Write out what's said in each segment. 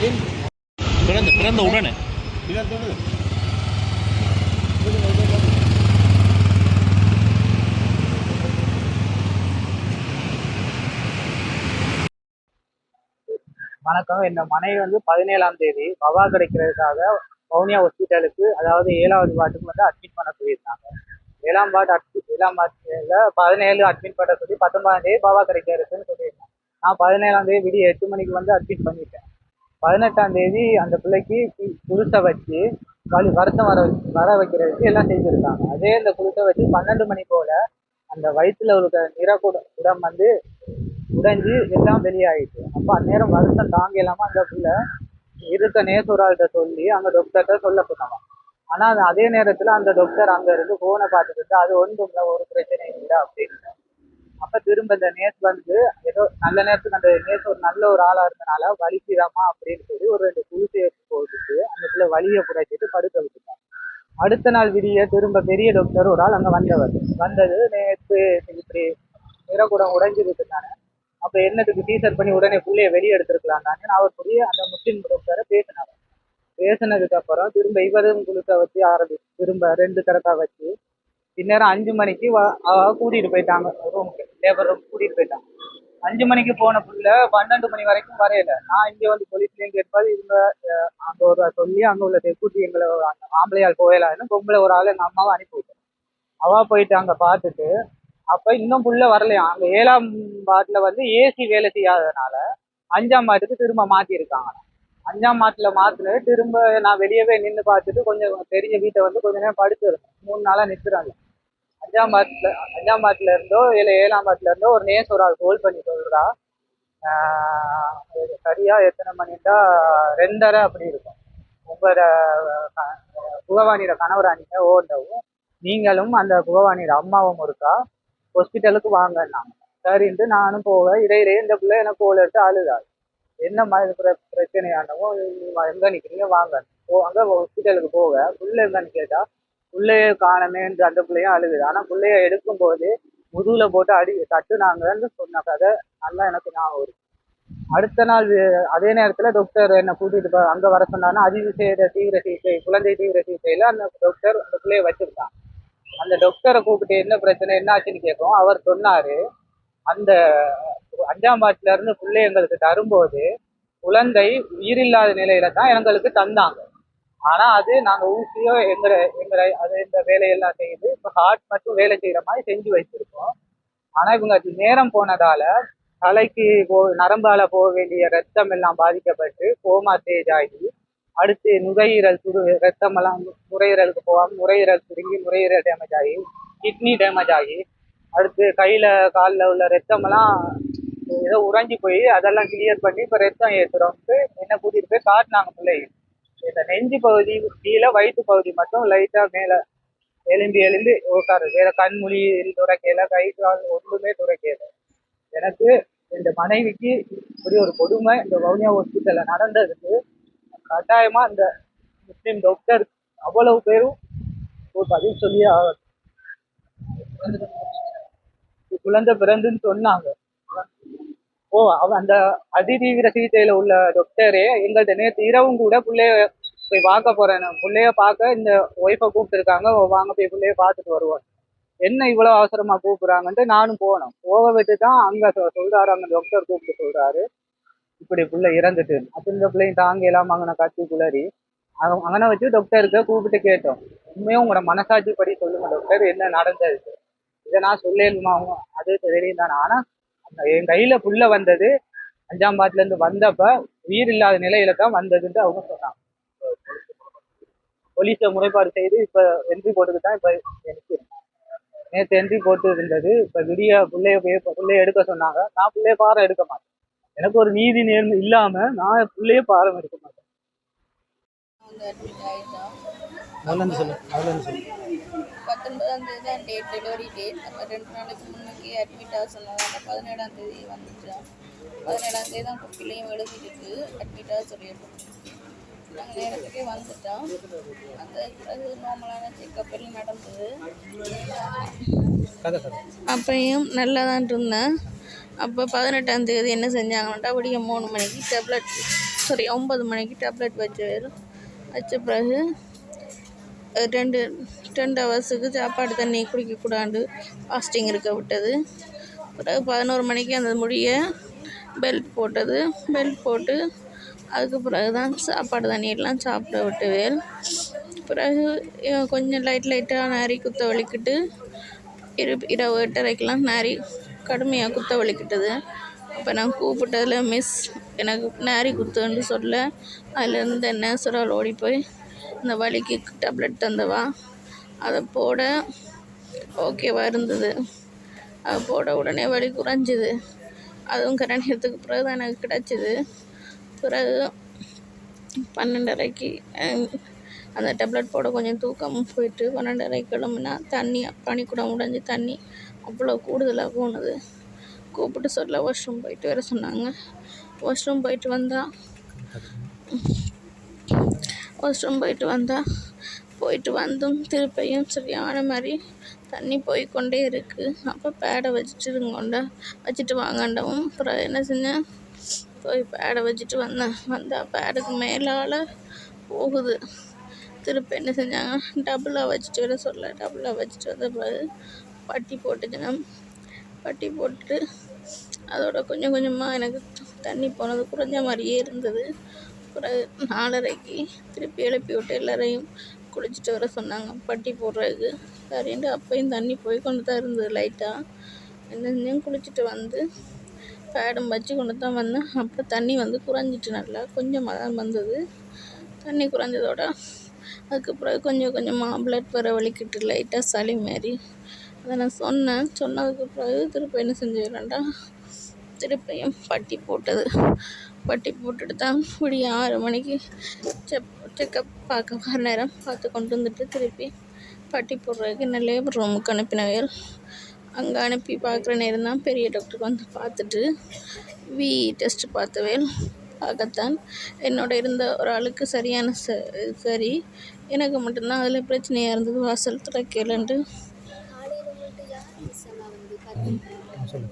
பிறந்த பிறந்த உடனே. வணக்கம். இந்த மனைவி வந்து பதினேழாம் தேதி பவா கிடைக்கிறதுக்காக வவுனியா ஹாஸ்பிட்டலுக்கு அதாவது ஏழாவது வார்டுக்கு வந்து அட்மிட் பண்ண சொல்லியிருந்தாங்க. ஏழாம் வார்டு அட்மிட் ஏழாம் வார்டில் பதினேழு அட்மிட் பண்ண சொல்லி பத்தொன்பதாம் தேதி பவா கிடைக்கிறதுன்னு சொல்லியிருந்தாங்க. நான் பதினேழாம் தேதி விடிய எட்டு மணிக்கு வந்து அட்மிட் பண்ணிட்டேன். பதினெட்டாம் தேதி அந்த பிள்ளைக்கு கு- குளிசை வச்சு வலி வருஷம் வர வர வைக்கிறதுக்கு எல்லாம் செஞ்சுருக்காங்க அதே இந்த குளிசை வச்சு பன்னெண்டு மணி போல் அந்த வயிற்றுல இருக்க நிறகுட குடம் வந்து உடைஞ்சு எல்லாம் வெளியாகிட்டு அப்போ அந்நேரம் வருஷம் தாங்க இல்லாமல் அந்த பிள்ளை இருக்க நேசூராள்கிட்ட சொல்லி அந்த டாக்டர்கிட்ட சொல்ல சொன்னாங்க. ஆனால் அது அதே நேரத்தில் அந்த டாக்டர் அங்கே இருந்து ஃபோனை பார்த்துட்டு அது ஒன்றும் இல்லை ஒரு பிரச்சனையும் இல்லை அப்படின்னு அப்ப திரும்ப இந்த நேஸ் வந்து ஏதோ நல்ல நேரத்துக்கு அந்த நேஸ் ஒரு நல்ல ஒரு ஆளா இருந்தனால வலிக்குதாமா அப்படின்னு சொல்லி ஒரு ரெண்டு குளிசையை போட்டுட்டு அந்த பிள்ளை வலியை குறைச்சிட்டு படுக்க விட்டுட்டாங்க. அடுத்த நாள் விடிய திரும்ப பெரிய டாக்டர் ஒரு ஆள் அங்கே வந்தவர். வந்தது நேற்று இப்படி நிறகுடம் உடைஞ்சிருக்கு தானே அப்போ என்னத்துக்கு டீசர் பண்ணி உடனே பிள்ளைய வெளியே எடுத்துருக்கலாம் தானே அவர் புரிய அந்த முஸ்லீம் டாக்டரை பேசினார் பேசினதுக்கு அப்புறம் திரும்ப இவரும் குழுக்க வச்சு ஆரம்பி திரும்ப ரெண்டு தரக்கா வச்சு இந்நேரம் அஞ்சு மணிக்கு கூட்டிகிட்டு அவ கூட்டிட்டு போயிட்டாங்க. ரூமுக்கு லேபர் ரூம் கூட்டிட்டு போயிட்டாங்க. அஞ்சு மணிக்கு போன புள்ள பன்னெண்டு மணி வரைக்கும் வரையல. நான் இங்க வந்து போலீஸ்லேயும் கேட்பாது இவங்க அஹ், அங்க ஒரு சொல்லி அங்க உள்ள செக்யூரிட்டி எங்களை ஆம்பளை ஆம்பளையால் போயலான்னு பொம்பளை ஒரு ஆள் எங்கள் அம்மாவை அனுப்பி விட்டேன். அவ போயிட்டு அங்க பார்த்துட்டு அப்ப இன்னும் புள்ள வரலையா? அங்க ஏழாம் வார்டில் வந்து ஏசி வேலை செய்யாததுனால அஞ்சாம் வார்டுக்கு திரும்ப மாத்தி இருக்காங்க அஞ்சாம் மாட்டுல மாத்துனது. திரும்ப நான் வெளியவே நின்று பார்த்துட்டு கொஞ்சம் பெரிய வீட்டை வந்து கொஞ்ச நேரம் படுத்துருந்தேன் மூணு நாளா நிற்கிறாங்க அஞ்சாம் பாட்டுல அஞ்சாம் பாட்டுல இருந்தோ இல்லை ஏழாம் பாட்டுல இருந்தோ ஒரு நேஸ் ஒரு ஆள் ஹோல் பண்ணி சொல்றா. சரியாக சரியா எத்தனை மணிண்டா ரெண்டரை அப்படி இருக்கும். உங்களோட அஹ், புகவாணியோட கணவராணிங்க ஓண்டவும் நீங்களும் அந்த புகவாணியோட அம்மாவும் இருக்கா? ஹாஸ்பிட்டலுக்கு வாங்கினாங்க சரின்ட்டு நானும் போவேன். இடையிடையே இந்த பிள்ளை எனக்கு போல எடுத்து அழுதாள். என்ன மாதிரி பிர பிரச்சனையானவோ எங்கே நிற்கிறீங்க வாங்க. போ அங்கே ஹாஸ்பிட்டலுக்கு போக. புள்ள எங்கன்னு கேட்டா காணமே காணமேன்ற அந்த பிள்ளையும் அழுகுது. ஆனால் பிள்ளைய எடுக்கும் போது போட்டு அடி தட்டுனாங்கன்னு சொன்ன கதை. நல்லா எனக்கு ஞாபகம் இருக்கு. அடுத்த நாள் அதே நேரத்தில் டாக்டர் என்ன கூட்டிகிட்டு போ வர சொன்னாங்கன்னா அதிவிசேட தீவிர சிகிச்சை குழந்தை தீவிர சிகிச்சையில் அந்த டாக்டர் அந்த பிள்ளைய வச்சுருக்கான் அந்த டாக்டரை கூப்பிட்டு என்ன பிரச்சனை? என்ன ஆச்சுன்னு கேட்கும் அவர் சொன்னார் அந்த அஞ்சாம் பாட்டுல இருந்து பிள்ளை எங்களுக்கு தரும்போது குழந்தை உயிரில்லாத நிலையில தான் எங்களுக்கு தந்தாங்க. ஆனா அது நாங்க ஊசியோ எங்களை எங்களை அது இந்த வேலையெல்லாம் செய்து இப்ப ஹார்ட் மட்டும் வேலை செய்யற மாதிரி செஞ்சு வச்சிருக்கோம். ஆனா இவங்க அது நேரம் போனதால தலைக்கு போ நரம்பால போக வேண்டிய ரத்தம் எல்லாம் பாதிக்கப்பட்டு கோமா ஸ்டேஜ் ஆகி அடுத்து நுரையீரல் சுரு ரத்தம் எல்லாம் நுரையீரலுக்கு போகாம நுரையீரல் சுருங்கி நுரையீரல் டேமேஜ் ஆகி கிட்னி டேமேஜ் ஆகி அடுத்து கையில காலில் உள்ள ரத்தம் எல்லாம் ஏதோ உறைஞ்சி போய் அதெல்லாம் கிளியர் பண்ணி இப்ப ரத்தம் வந்து என்ன கூட்டிட்டு போய் காட்டினாங்க பிள்ளைங்க இந்த நெஞ்சு பகுதி கீழே வயிற்று பகுதி மட்டும் லைட்டா மேல எலும்பி எலும்பி உட்காரு. வேற கண்மொழி துறைக்கையில கை கால் ஒன்றுமே துறைக்கையில எனக்கு இந்த மனைவிக்கு இப்படி ஒரு கொடுமை இந்த வவுனியா ஹாஸ்பிட்டலில் நடந்ததுக்கு கட்டாயமா இந்த முஸ்லீம் டாக்டர் அவ்வளவு பேரும் ஒரு பதில் சொல்லி ஆகும் குழந்தை பிறந்துன்னு சொன்னாங்க. ஓ அவ அந்த அதிதீவிர சிகிச்சையில உள்ள டாக்டரே எங்கள்கிட்ட நேற்று இரவும் கூட பிள்ளைய போய் பார்க்க போறேன் பிள்ளைய பார்க்க இந்த ஒய்ஃபை கூப்பிட்டுருக்காங்க. வாங்க போய் பிள்ளைய பார்த்துட்டு வருவோம். என்ன இவ்வளவு அவசரமா கூப்பிடுறாங்கன்ட்டு நானும் போனோம். போக விட்டு தான் அங்க சொல்றாரு அங்க டாக்டர் கூப்பிட்டு சொல்றாரு. இப்படி பிள்ளை இறந்துட்டு. அப்ப இந்த பிள்ளையும் தாங்க எல்லாம் அங்கன கத்தி குளறி அங்கன வச்சு டாக்டருக்கு கூப்பிட்டு கேட்டோம். உண்மையும் உங்களோட மனசாட்சி படி சொல்லுங்க டாக்டர் என்ன நடந்தது? இதை நான் சொல்லலுமா அவங்க அது தெரியும் தானே. ஆனா அந்த என் கையில புள்ள வந்தது அஞ்சாம் பாட்டுல இருந்து வந்தப்ப உயிர் இல்லாத நிலையில தான் வந்ததுன்னு அவங்க சொன்னாங்க. போலீஸை முறைப்பாடு செய்து இப்ப என்ட்ரி போட்டுக்கு தான் இப்ப எனக்கு. நேற்று என்ட்ரி போட்டு இருந்தது இப்ப விடிய பிள்ளைய போய் பிள்ளைய எடுக்க சொன்னாங்க. நான் பிள்ளைய பாரம் எடுக்க மாட்டேன். எனக்கு ஒரு நீதி நேர்மை இல்லாம நான் பிள்ளைய பாரம் எடுக்க மாட்டேன். இருந்து சொல்லு சொல்லு. பத்தொன்பதாம் தேதி தான் டேட் டெலிவரி டேட் அப்போ ரெண்டு நாளைக்கு முன்னுக்கு அட்மிட் ஆக சொன்னதால பதினேழாம் தேதி வந்துட்டோம் பதினேழாம் தேதி தான் பிள்ளையும் எழுதிட்டு அட்மிட் ஆக சொல்லியிருக்கோம். நாங்கள் நேரத்துக்கே வந்துட்டோம் அந்த அது நார்மலான செக்கப் எல்லாம் நடந்தது. அப்பையும் நல்லா தான் இருந்தேன். அப்போ பதினெட்டாம் தேதி என்ன செஞ்சாங்கன்னா விடிய மூணு மணிக்கு டேப்லெட் சாரி ஒம்பது மணிக்கு டேப்லெட் வச்சு வச்ச பிறகு ரெண்டு டென் ஹவர்ஸுக்கு சாப்பாடு தண்ணி குடிக்கக்கூடாது. ஃபாஸ்டிங் இருக்க விட்டது. பிறகு பதினோரு மணிக்கு அந்த முடியை பெல்ட் போட்டது. பெல்ட் போட்டு அதுக்கு பிறகு தான் சாப்பாடு தண்ணியெல்லாம் சாப்பிட விட்டுவேன் பிறகு கொஞ்சம் லைட் லைட்டாக நரி குத்த வலிக்கிட்டு இரு இரவு எட்டரைக்கெலாம் நரி கடுமையாக குத்த வலிக்கிட்டது. அப்போ நான் கூப்பிட்டதில் மிஸ் எனக்கு நாரி குத்துன்னு சொல்ல. அதுலேருந்து நேசுரால் ஓடி போய் இந்த வலிக்கு டேப்லெட் தந்தவா? அதை போட ஓகேவா இருந்தது. அதை போட உடனே வலி குறைஞ்சிது. அதுவும் கரணியத்துக்கு பிறகு தான் எனக்கு கிடச்சிது. பிறகு பன்னெண்டரைக்கு அந்த டேப்லெட் போட கொஞ்சம் தூக்கம் போயிட்டு பன்னெண்டரைக்கு கிளம்புனா தண்ணி பனிக்கூடம் உடஞ்சி தண்ணி அவ்வளோ கூடுதலாக போனது. கூப்பிட்டு சொல்ல வாஷ்ரூம் போயிட்டு வர சொன்னாங்க. வாஷ்ரூம் போயிட்டு வந்தால் வாஷ்ரூம் போயிட்டு வந்தால் போயிட்டு வந்தும் திருப்பியும் சரியான மாதிரி தண்ணி போய்க்கொண்டே இருக்குது அப்போ பேடை வச்சுட்டு கொண்டா வச்சுட்டு வாங்கண்டவும். அப்புறம் என்ன செஞ்சேன் போய் பேடை வச்சுட்டு வந்தேன் வந்தால் பேடுக்கு மேலால் போகுது. திருப்பி என்ன செஞ்சாங்க? டபுளாக வச்சுட்டு வர சொல்ல. டபுளாக வச்சுட்டு வந்த பிறகு பட்டி போட்டுச்சுன்னா பட்டி போட்டு அதோட கொஞ்சம் கொஞ்சமாக எனக்கு தண்ணி போனது குறைஞ்ச மாதிரியே இருந்தது. பிறகு நாலரைக்கு திருப்பி எழுப்பி விட்டு எல்லாரையும் குளிச்சுட்டு வர சொன்னாங்க. பட்டி போடுறதுக்கு. சரின்ட்டு அப்பையும் தண்ணி போய் கொண்டு தான் இருந்தது லைட்டாக என்னென்னையும் குளிச்சுட்டு வந்து பேடும் வச்சு கொண்டு தான் வந்தேன். அப்புறம் தண்ணி வந்து குறைஞ்சிட்டு நல்லா கொஞ்சமாக தான் வந்தது. தண்ணி குறைஞ்சதோட அதுக்கு பிறகு கொஞ்சம் கொஞ்சமாக பிளட் வர வலிக்கிட்டு லைட்டாக சளி மாரி. அதை நான் சொன்னேன். சொன்னதுக்கு பிறகு திருப்பி என்ன செஞ்சுக்கிறேன்டா திருப்பியும் பட்டி போட்டது. பட்டி போட்டுட்டு தான் இப்படி ஆறு மணிக்கு செக் செக்கப் பார்க்க வர நேரம். பார்த்து கொண்டு வந்துட்டு திருப்பி பட்டி போடுறதுக்கு என்ன லேபர் ரூமுக்கு அனுப்பினவையல் அங்கே அனுப்பி பார்க்குற நேரம் தான் பெரிய டாக்டர் வந்து பார்த்துட்டு வி டெஸ்ட் பார்த்தவையல் பார்க்கத்தான் என்னோட இருந்த ஒரு ஆளுக்கு சரியான ச சரி. எனக்கு மட்டும்தான் அதில் பிரச்சனையாக இருந்தது. வாசல் திறக்கலன்ட்டு.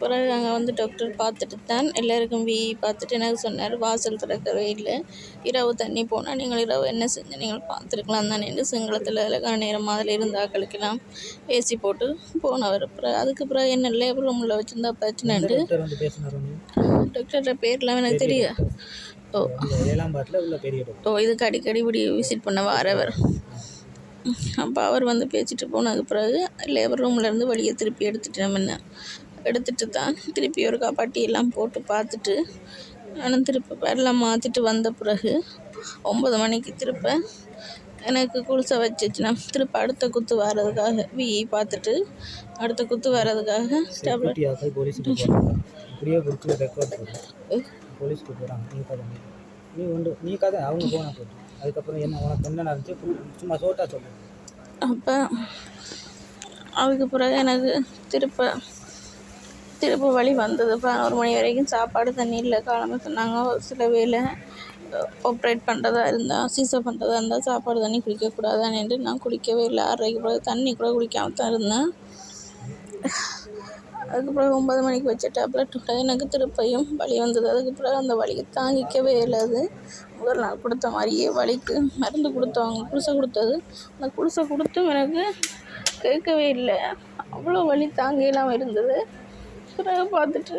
பிறகு அங்கே வந்து டாக்டர் பார்த்துட்டு தான் எல்லாருக்கும் வி பார்த்துட்டு எனக்கு சொன்னார். வாசல் திறக்கவே இல்லை. இரவு தண்ணி போனால் நீங்கள் இரவு என்ன செஞ்சு நீங்கள் பார்த்துருக்கலாம் தானே என்று சிங்களத்தில் அழகான நேரம் அதில் இருந்த ஆக்களுக்கெல்லாம் ஏசி போட்டு போனவர். பிறகு அதுக்கு பிறகு என்ன லேபர் ரூமில் வச்சுருந்தா பிரச்சனைண்டு டாக்டர் பேர்லாம் எனக்கு தெரியும் ஓ. ஓ இதுக்கு அடிக்கடி இப்படி விசிட் பண்ண வரவர் அப்போ அவர் வந்து பேசிட்டு போனதுக்கு பிறகு லேபர் ரூம்லேருந்து வெளியே திருப்பி எடுத்துட்டேன் முன்ன எடுத்துட்டு தான் திருப்பி ஒரு பட்டி எல்லாம் போட்டு பார்த்துட்டு நானும் திருப்பி பேரெல்லாம் மாற்றிட்டு வந்த பிறகு ஒம்பது மணிக்கு திருப்ப எனக்கு குளிசை வச்சுச்சுன்னா திருப்ப அடுத்த குத்து வர்றதுக்காக விஇ பார்த்துட்டு அடுத்த குத்து வர்றதுக்காக டேப்லெட் போலீஸுக்கு போகிறாங்க நீ கதை நீ. நீ உண்டு. நீ கதை. அவங்க போனா போட்டு. அதுக்கப்புறம் என்ன? உனக்கு என்ன நடந்துச்சு? சும்மா சோட்டா சொல்லு. அப்போ அதுக்கு பிறகு எனக்கு திருப்ப திருப்பு வழி வந்தது. பதினோரு மணி வரைக்கும் சாப்பாடு தண்ணி இல்லை காலமாக சொன்னாங்க. ஒரு சில வேலை ஆப்ரேட் பண்ணுறதா இருந்தால் சீசர் பண்ணுறதா இருந்தால் சாப்பாடு தண்ணி குடிக்கக்கூடாதான்னு நான் குடிக்கவே இல்லை. ஆறரைக்கு பிறகு தண்ணி கூட குடிக்காம தான் இருந்தேன். அதுக்கு பிறகு ஒன்பது மணிக்கு வச்ச டேப்லெட் விட்ட எனக்கு திருப்பையும் வலி வந்தது. அதுக்கு பிறகு அந்த வலியை தாங்கிக்கவே இல்லை அது. முதல் நாள் கொடுத்த மாதிரியே வலிக்கு மருந்து கொடுத்தவங்க குடிசை கொடுத்தது. அந்த குளிசை கொடுத்தும் எனக்கு கேட்கவே இல்லை. அவ்வளோ வலி தாங்க இல்லாமல் இருந்தது. பிறகு பார்த்துட்டு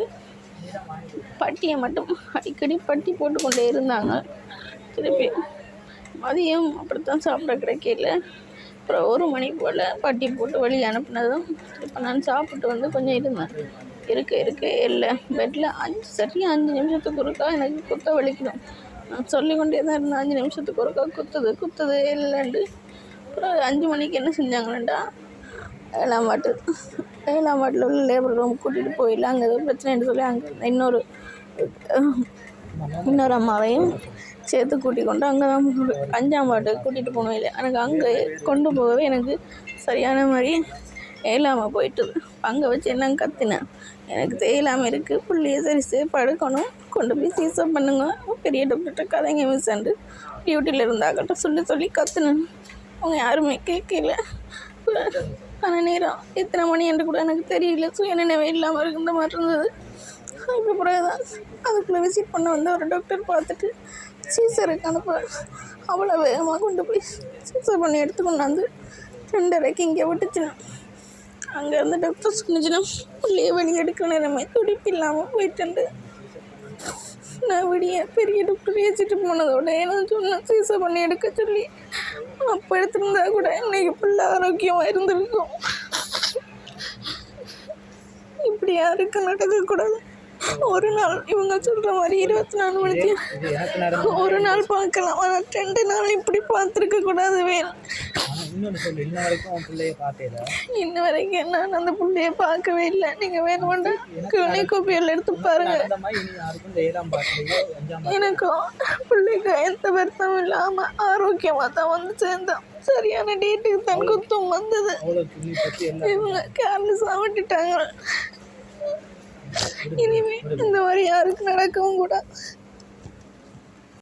பட்டியை மட்டும் அடிக்கடி பட்டி போட்டுக்கொண்டே இருந்தாங்க. திருப்பி மதியம் அப்படித்தான் சாப்பிட கிடைக்கல. அப்புறம் ஒரு மணி போல் பட்டி போட்டு வழி அனுப்புனதும் இப்போ நான் சாப்பிட்டு வந்து கொஞ்சம் இருந்தேன். இருக்க இருக்க இல்லை. பெட்டில் அஞ்சு சரியாக அஞ்சு நிமிஷத்துக்கு ஒருக்கா எனக்கு குத்த வலிக்கணும். நான் சொல்லிக்கொண்டே தான் இருந்தேன். அஞ்சு நிமிஷத்துக்கு ஒருக்கா குத்துது குத்துது இல்லைண்டு அப்புறம் அஞ்சு மணிக்கு என்ன செஞ்சாங்களேண்டா எல்லாம் வாட்டு ஏழாம் வாட்டில் உள்ள லேபர் ரூம் கூட்டிகிட்டு போயிடலாம் அங்கே ஏதோ பிரச்சனைன்னு சொல்லி அங்கே இன்னொரு இன்னொரு அம்மாவையும் சேர்த்து கூட்டி கொண்டு அங்கே தான் அஞ்சாம் வார்டு கூட்டிகிட்டு போனோம் இல்லை எனக்கு அங்கே கொண்டு போகவே எனக்கு சரியான மாதிரி ஏழாமல் போயிட்டுது அங்கே வச்சு என்ன கத்தினேன் எனக்கு தேயிலாமல் இருக்குது புள்ளியை சரி சரி படுக்கணும் கொண்டு போய் சீசப் பண்ணுங்க. பெரிய டாக்டர்கிட்ட கதைங்க மிஸ் அண்டு டியூட்டியில் இருந்தாக்கிட்ட சொல்லி சொல்லி கத்துனேன். அவங்க யாருமே கேட்கல. ஆனால் நேரம். எத்தனை மணி என்று கூட எனக்கு தெரியல. சுய நினைவே இல்லாமல் இருந்த மாதிரி இருந்தது. அதுக்கு பிறகு தான் அதுக்குள்ளே விசிட் பண்ண வந்து ஒரு டாக்டர் பார்த்துட்டு சீசருக்கு அனுப்ப. அவ்வளோ வேகமாக கொண்டு போய் சீசர் பண்ணி எடுத்து கொண்டாந்து ரெண்டரைக்கு இங்கே விட்டுச்சுன்னா அங்கேருந்து டாக்டர் சொன்னிச்சுன்னா உள்ளே வெளியே எடுக்கிற நேரமே துடிப்பு இல்லாமல் போயிட்டு நான் விடிய பெரிய டாக்டர் ஏச்சிட்டு போனதோட என்ன சொன்னேன் சீசர் பண்ணி எடுக்க சொல்லி அப்போ எடுத்திருந்தா கூட இன்னைக்கு பிள்ளை ஆரோக்கியமாக இருந்திருக்கும். இப்படி யாருக்கும் நடக்கக்கூடாது ஒரு நாள் இவங்க சொல்கிற மாதிரி இருபத்தி நாலு மணிக்கு ஒரு நாள் பார்க்கலாம். ஆனால் ரெண்டு நாள் இப்படி பார்த்துருக்க கூடாது வேணும் சொல்லு இன்ன வரைக்கும் உன் பிள்ளைய பார்த்தேல? இன்ன வரைக்கும் நான் அந்த பிள்ளைய பார்க்கவே இல்லை. நீங்கள் வேணும் வேண்டாம் கிளினிக் கோப்பியில் எடுத்து பாருங்க. நடந்த மாதிரி இனி யாருக்கும் ஏழாம் எனக்கும் பிள்ளைக்கு எந்த வருத்தமும் இல்லாமல் ஆரோக்கியமாக தான் வந்து சேர்ந்தோம். சரியான டேட்டுக்கு தான் குத்தம் வந்தது. இவங்க கேர்லெஸ்ஸாக விட்டுட்டாங்க இனிமே இந்த மாதிரி யாருக்கும் நடக்கவும் கூடாது.